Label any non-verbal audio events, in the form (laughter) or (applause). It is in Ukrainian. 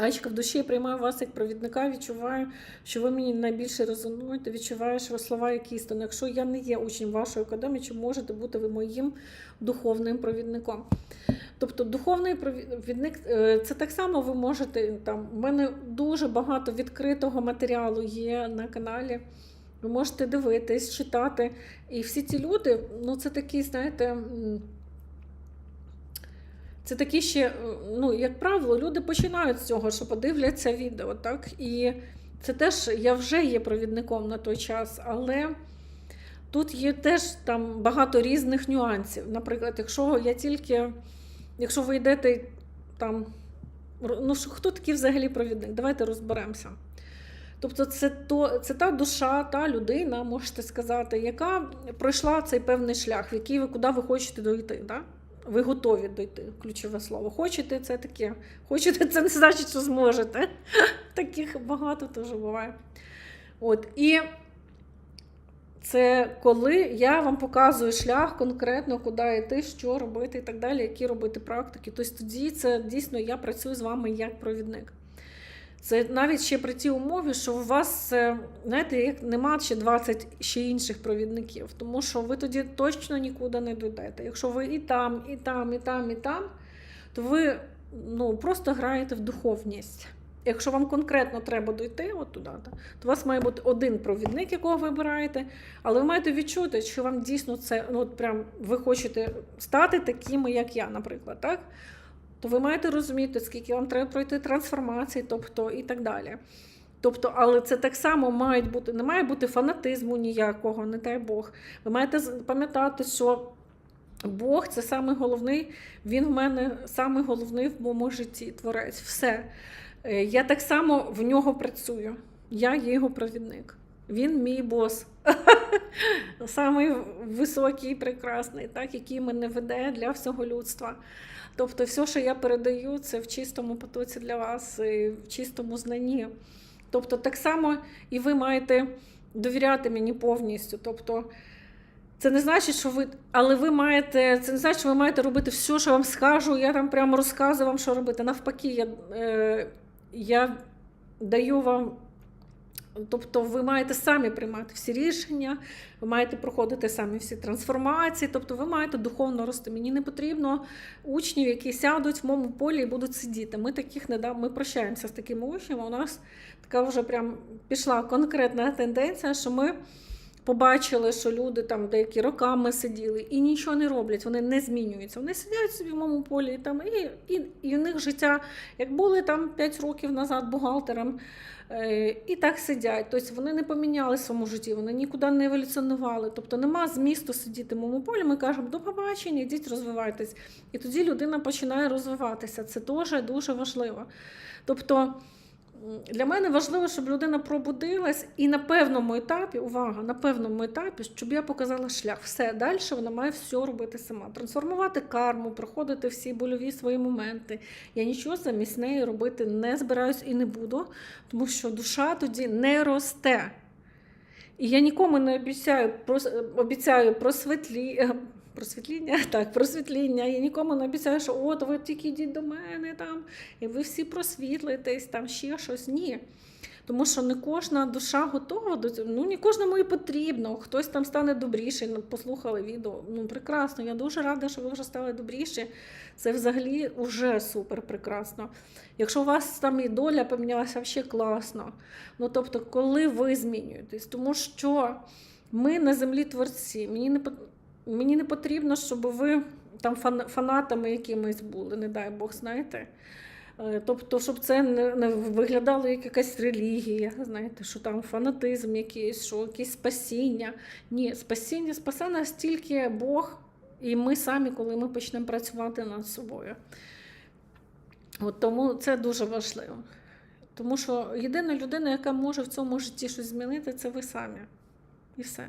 Аєчка в душі я приймаю вас як провідника, відчуваю, що ви мені найбільше резонуєте, відчуваю, що слова як істина. Якщо я не є учнем вашої академії, чи можете бути ви моїм духовним провідником? Тобто духовний провідник е, це так само ви можете там. У мене дуже багато відкритого матеріалу є на каналі. Ви можете дивитись, читати. І всі ці люди, ну це такі, знаєте. Це такі ще, е, ну, як правило, люди починають з цього, що подивляться відео, так? І це теж я вже є провідником на той час, але тут є теж там багато різних нюансів. Наприклад, якщо я тільки, якщо ви йдете там, ну хто такий взагалі провідник? Давайте розберемося. Тобто, це, то, це та душа, та людина, можете сказати, яка пройшла цей певний шлях, в який ви куди ви хочете дойти. Да? Ви готові дойти, ключове слово. Хочете це таке. Хочете, це не значить, що зможете. (laughs) Таких багато теж буває. От, і це коли я вам показую шлях конкретно, куди йти, що робити і так далі, які робити практики. Тобто тоді це дійсно я працюю з вами як провідник. Це навіть ще при тій умові, що у вас, е, знаєте, як нема ще 20 ще інших провідників, тому що ви тоді точно нікуди не дійдете. Якщо ви і там, і там, і там, і там, то ви ну, просто граєте в духовність. Якщо вам конкретно треба дойти от туди, то у вас має бути один провідник, якого ви вибираєте, але ви маєте відчути, що вам дійсно це, ну от прям ви хочете стати такими, як я, наприклад, так? То ви маєте розуміти, скільки вам треба пройти трансформації, тобто і так далі. Тобто, але це так само має бути, не має бути фанатизму ніякого, не дай Бог. Ви маєте пам'ятати, що Бог це самий головний, він в мене самий головний в моєму житті, творець. Все. Е, Я так само в нього працюю. Я його провідник. Він мій бос. (laughs) Самий високий, прекрасний, так, який мене веде для всього людства. Тобто, все, що я передаю, це в чистому потоці для вас, і в чистому знанні. Тобто, так само і ви маєте довіряти мені повністю. Тобто, це не значить, що ви. Але ви маєте. Це не значить, що ви маєте робити все, що вам скажу. Я там прямо розказую вам, що робити. Навпаки, я, е, я даю вам. Тобто ви маєте самі приймати всі рішення, ви маєте проходити самі всі трансформації, тобто ви маєте духовно рости. Мені не потрібно учнів, які сядуть в моєму полі і будуть сидіти. Ми таких не дам, ми прощаємося з такими учнями. У нас така вже прям пішла конкретна тенденція, що ми побачили, що люди там деякі роками сиділи і нічого не роблять, вони не змінюються. Вони сидять собі в моєму полі там, і, і, і у них життя, як були там 5 років назад бухгалтером. Е, І так сидять. Тобто вони не поміняли в своєму житті, вони нікуди не еволюціонували. Тобто нема змісту сидіти в моєму полі. Ми кажемо, до побачення, йдіть розвивайтесь. І тоді людина починає розвиватися. Це теж дуже важливо. Тобто для мене важливо, щоб людина пробудилась і на певному етапі, увага, на певному етапі, щоб я показала шлях. Все, далі вона має все робити сама. Трансформувати карму, проходити всі больові свої моменти. Я нічого замість неї робити не збираюсь і не буду, тому що душа тоді не росте. І я нікому не обіцяю, обіцяю просвітлі, просвітління, (laughs) так, просвітління. Я нікому не обіцяю, що от ви тільки йдіть до мене там, і ви всі просвітлитесь, там ще щось. Ні. Тому що не кожна душа готова до цього. Ну, не кожному і потрібно. Хтось там стане добріший, ну, послухали відео. Ну, прекрасно. Я дуже рада, що ви вже стали добріші. Це взагалі вже супер прекрасно. Якщо у вас там і доля помінялася, взагалі класно. Ну, тобто, коли ви змінюєтесь, тому що ми на землі творці. Мені не, мені не потрібно, щоб ви там фанатами якимись були, не дай Бог, знаєте. Е, Тобто, щоб це не, не виглядало як якась релігія, знаєте, що там фанатизм якийсь, що якесь спасіння. Ні, спасіння спасе нас тільки Бог і ми самі, коли ми почнемо працювати над собою. От тому це дуже важливо. Тому що єдина людина, яка може в цьому житті щось змінити, це ви самі. І все.